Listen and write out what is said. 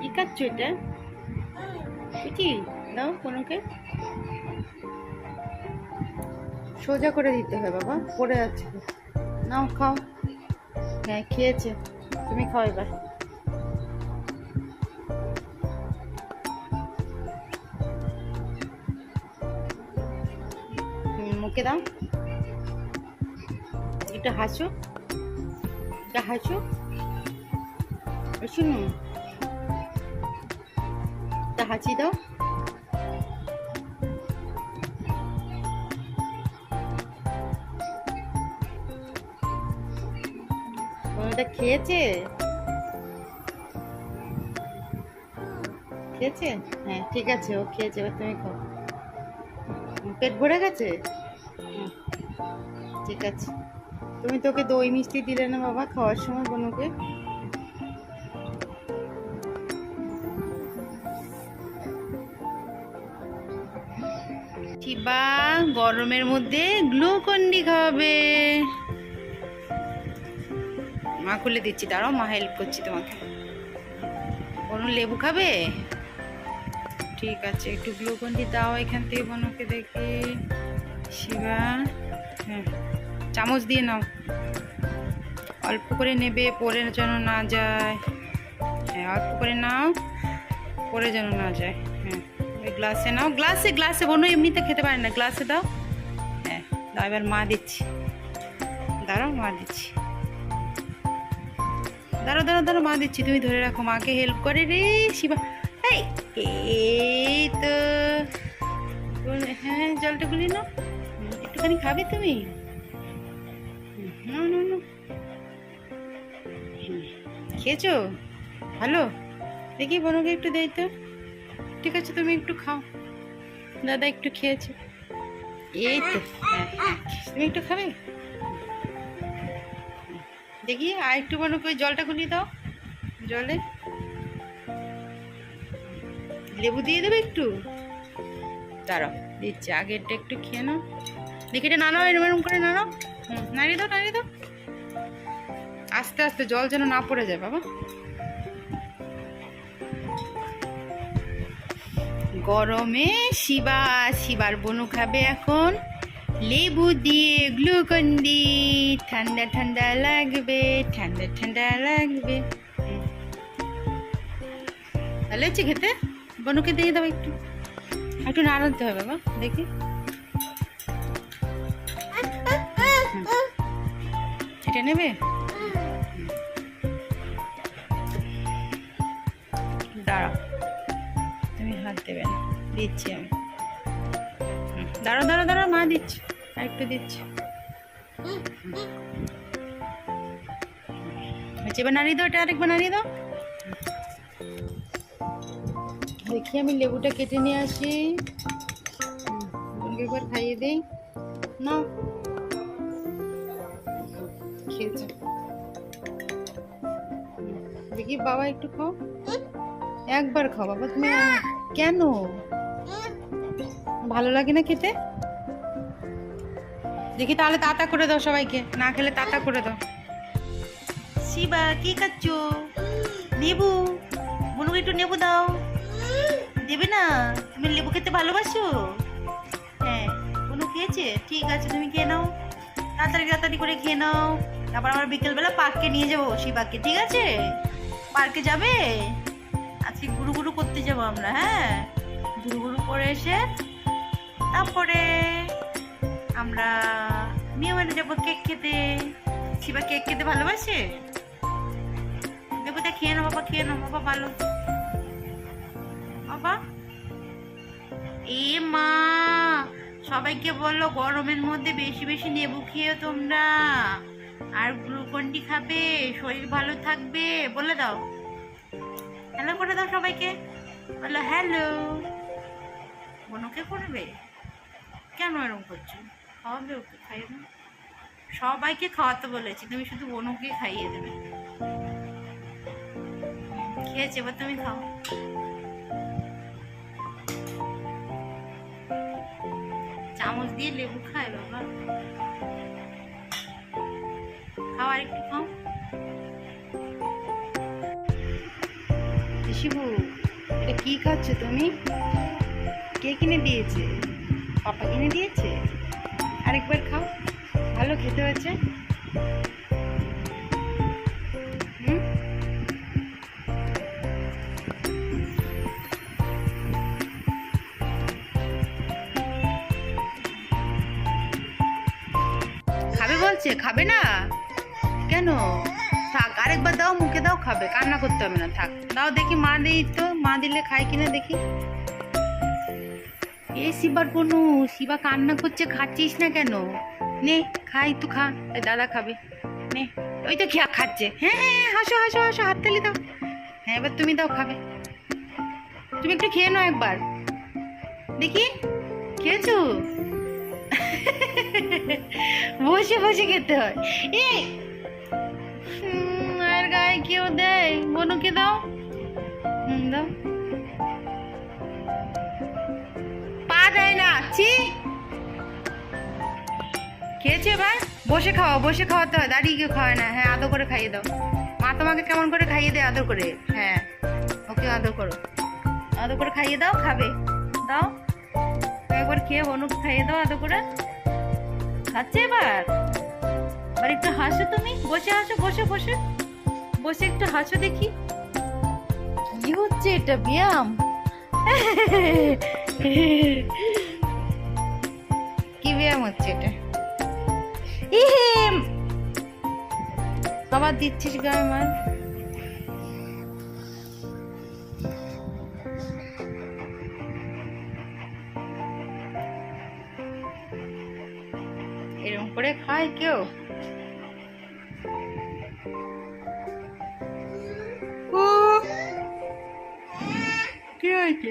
কি খাচ্ছ এটা? কি? দাও কোনোকে। সোজা করে দিতে হয় বাবা, পড়ে যাচ্ছে। নাও খাও। হ্যাঁ খেয়েছে। তুমি খাও এবার। মুখে দাও। এটা হাসো। এটা হাসো। শুনো। এটা হাসি দাও। ওটা খেয়েছে? খেয়েছে? হ্যাঁ ঠিক আছে ও খেয়েছে এবার তুমি খাও। পেট ভরে গেছে? হুম, ঠিক আছে। তুমি তোকে দই মিষ্টি দিলে না বাবা, খাওয়ার সময় বনুকে। শিবা, গরমের মধ্যে গ্লুকন্ডি খাওয়াবে মা খুলে দিচ্ছি, দাঁড়াও, মা হেল্প করছি তোমাকে। কোনো লেবু খাবে? ঠিক আছে, একটু গ্লুকন্ডি দাও এখান থেকে বনুকে দেখি। শিবা হ্যাঁ। চামচ দিয়ে নাও। অল্প করে নেবে পরে যেন না যায়। হ্যাঁ অল্প করে নাও পরে যেন না যায়। হ্যাঁ ওই গ্লাসে নাও। গ্লাসে গ্লাসে বনো এমনিতে খেতে পারে না। গ্লাসে দাও। হ্যাঁ দাও এবার মা দিচ্ছি। দাঁড়াও মা দিচ্ছি। দাঁড়াও দাঁড়াও দাঁড়াও মা দিচ্ছি। তুমি ধরে রাখো মাকে হেল্প করে রে শিবা। এই এই তো। হ্যাঁ জলটা গুলি হুম, একটুখানি খাবে তুমি? নাও নাও খেয়েছো? ভালো? দেখি বনুকে একটু দেই তো। ঠিক আছে, তুমি একটু খাও। দাদা একটু খেয়েছে। এই তো। তুমি একটু খাবে? দেখি, আর একটু বনুকে ওই জলটা গুলিয়ে দাও। জলে। লেবু দিয়ে দেবে একটু? দাঁড়াও, দিচ্ছি। আগেরটা একটু খেয়ে নাও। দেখি এটা নানাও, এরম এরম করে নানাও। হুম দাও, নাড়িয়ে দাও। আস্তে আস্তে জল যেন না পড়ে যায়, বাবা। গরমে শিবা, শিবার বনু খাবে এখন। লেবু দিয়ে গ্লুকন্ডি ঠান্ডা ঠান্ডা লাগবে, ঠান্ডা ঠান্ডা লাগবে। ভালো হচ্ছে খেতে? বনুকে দিয়ে দাও একটু। একটু নাড়াতে হবে, বাবা, দেখি। এটা নেবে? দাঁড়াও। তুমি হাত দেবে না। দিচ্ছি আমি। হুম, দাঁড়াও দাঁড়াও দাঁড়াও মা দিচ্ছি। আর একটু দিচ্ছি। হচ্ছে এবার নাড়িয়ে দাও এটা আরেকবার নাড়িয়ে দাও। দেখি আমি লেবুটা কেটে নিয়ে আসি। একবার খাইয়ে দিই। নাও। খেয়েছে দেখি, বাবা একটু খাও। একবার খাও, বাবা, তুমি কেন? ভালো লাগে না খেতে? দেখি, তাহলে তাতা করে দাও সবাইকে। না খেলে তাতা করে দাও। শিবা, কি খাচ্ছ? লেবু? মনুকে একটু নেবু দাও। দেবে না? তুমি লেবু খেতে ভালোবাসো? হ্যাঁ কোনো খেয়েছে? ঠিক আছে, তুমি খেয়ে নাও। তাড়াতাড়ি তাড়াতাড়ি করে খেয়ে নাও। তারপর আবার বিকেলবেলা পার্কে নিয়ে যাব শিবাকে, ঠিক আছে? পার্কে যাবে? আজকে গুরু গুরু করতে যাব আমরা হ্যাঁ? গুরু গুরু করে এসে তারপরে আমরা মেয়ে মানে যাব কেক খেতে। শিবা কেক খেতে ভালোবাসে? দেবো তা খেয়ে নাও বাবা, খেয়ে নাও বাবা, ভালো। বাবা। এ মা, সবাইকে বলল গরমের মধ্যে বেশি বেশি নেবু খেয়ে তোমরা। আর গ্লুকন্ডি খাবে, শরীর ভালো থাকবে, বলে দাও। হ্যালো করে দাও সবাইকে। বলো হ্যালো বনুকে করবে? কেন এরকম করছ? খাওয়াবে ওকে, খাইয়ে সবাইকে খাওয়াতে বলেছি, তুমি শুধু বনুকে খাইয়ে দেবে। খেয়েছে, এবার তুমি খাও। চামচ দিয়ে লেবু খায়, বাবা। খাও আর একটু খাও। শিবু এটা কি খাচ্ছ তুমি? কে কিনে দিয়েছে? পাপা কিনে দিয়েছে? আরেকবার খাও, ভালো খেতে হয়েছে। খাবে বলছে, খাবে না? কেন থাক আরেকবার দাও মুখে দাও খাবে। কান্না করতে হবে না থাক। দাও দেখি মা দিই তো মা দিলে খাই কিনা দেখি। এ শিবার কোনো শিবা কান্না করছে খাচ্ছিস না কেন? নে খাই তো খা। দাদা খাবে। নে ওই তো খেয়া খাচ্ছে। হ্যাঁ হ্যাঁ হ্যাঁ, হাসো হাসো হাসো হাততালি দাও। হ্যাঁ এবার তুমি দাও খাবে। তুমি একটু খেয়ে নাও একবার। দেখি খেয়েছো? বসে বসে খেতে হয়। এই আর গায়ে কেউ দেয়? বনুকে দাও? হুম, দাও। পা দেয় না। ছি! খেয়েছে এবার বসে খাওয়া বসে খাওয়াতে হয়। দাঁড়িয়ে কেউ খাওয়ায় না। হ্যাঁ আদর করে খাইয়ে দাও। মা তোমাকে কেমন করে খাইয়ে দেয় আদর করে? হ্যাঁ ওকে আদর করো। আদর করে খাইয়ে দাও, খাবে। দাও। একবার খেয়ে বনুকে খাইয়ে দাও আদর করে। খাচ্ছে এবার? এবার একটু হাসো তুমি। বসে হাসো, বসে বসে। বসে একটু হাসো দেখি। কি হচ্ছে এটা, ব্যায়াম? কি ব্যায়াম হচ্ছে এটা? আবার দিচ্ছিস গায়ে মার এরকম করে খায় কেউ? কি হয়েছে?